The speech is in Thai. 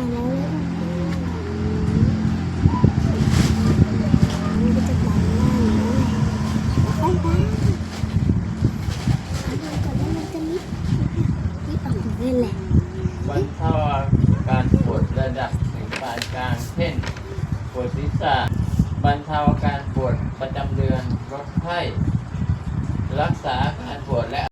บรรเทาการปวดระดับถึงปานกลางเช่นปวดศีรษะบรรเทาการปวดประจำเดือนลดไข้รักษาอาการปวดและ